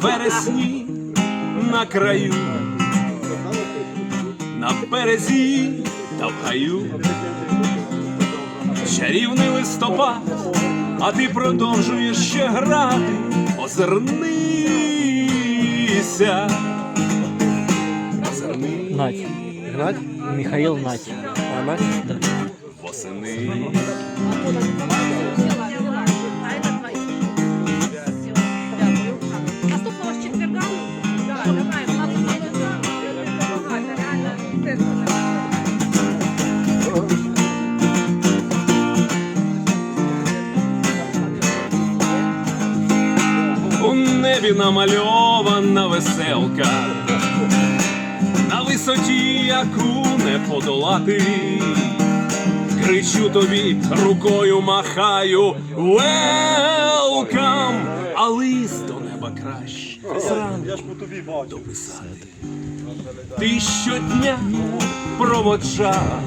Вересні на краю, на березі та в гаю. Чарівний листопад, а ти продовжуєш ще грати, озирнися. Озирнися. Надь. Гнать? Михаил Надь. А Надь? Восени. У небі намальована веселка, на висоті, яку не подолати. Кричу тобі, рукою махаю велкам, а лист до неба краще. Зранку дописати. Ти щодня проводжав,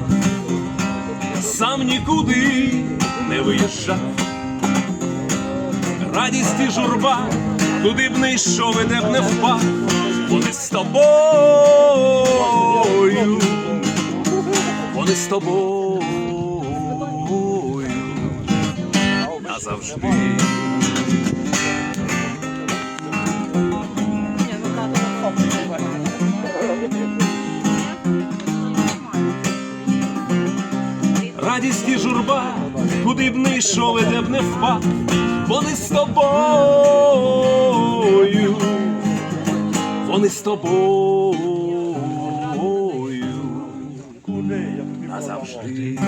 сам нікуди не виїжджав радість і журба, куди б не йшов і де б не впав, вони з тобою, вони з тобою назавжди. Радість і журба, куди б не йшов і де б не впав, вони з тобою, вони з тобою назавжди.